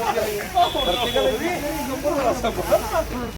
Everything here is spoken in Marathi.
Ah, por favor.